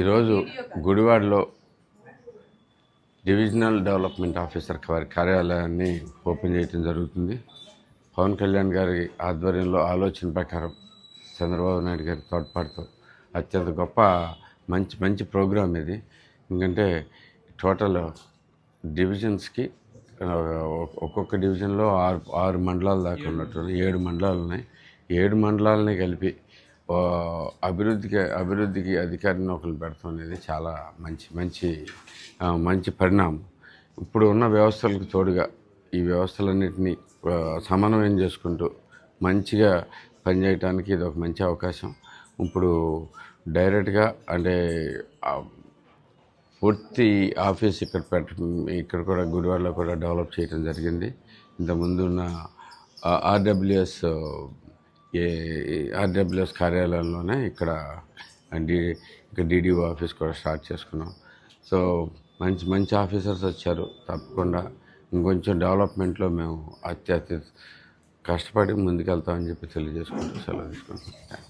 ఈరోజు గుడివాడలో divisional development officer వారి కార్యాలయాన్ని ఓపెన్ చేయడం జరుగుతుంది. పవన్ కళ్యాణ్ గారి ఆధ్వర్యంలో ఆలోచన ప్రకారం చంద్రబాబు నాయుడు గారి తోడ్పాటుతో అత్యంత గొప్ప మంచి మంచి ప్రోగ్రామ్ ఇది. ఎందుకంటే టోటల్ డివిజన్స్కి ఒక్కొక్క డివిజన్లో ఆరు ఆరు మండలాల దాకా ఉన్నట్టు ఏడు మండలాలు ఉన్నాయి. ఏడు మండలాలని కలిపి అభివృద్ధికి అభివృద్ధికి అధికారిని ఒకరు పెడతాం అనేది చాలా మంచి మంచి మంచి పరిణామం. ఇప్పుడు ఉన్న వ్యవస్థలకు తోడుగా ఈ వ్యవస్థలన్నింటినీ సమన్వయం చేసుకుంటూ మంచిగా పనిచేయటానికి ఇది ఒక మంచి అవకాశం. ఇప్పుడు డైరెక్ట్గా అంటే పూర్తి ఆఫీస్ ఇక్కడ పెట్టడం ఇక్కడ కూడా గుడివాడలో కూడా డెవలప్ చేయడం జరిగింది. ఇంతకుముందు ఉన్న ఆర్డబ్ల్యూఎస్ ఏ ఆర్డబ్ల్యూఎస్ కార్యాలయంలోనే ఇక్కడ డి ఇక్కడ డిడిఓ ఆఫీస్ కూడా స్టార్ట్ చేసుకున్నాం. సో మంచి మంచి ఆఫీసర్స్ వచ్చారు తప్పకుండా. ఇంకొంచెం డెవలప్మెంట్లో మేము అత్యత్య కష్టపడి ముందుకెళ్తామని చెప్పి తెలియజేసుకుంటూ సెలవు తీసుకుంటాం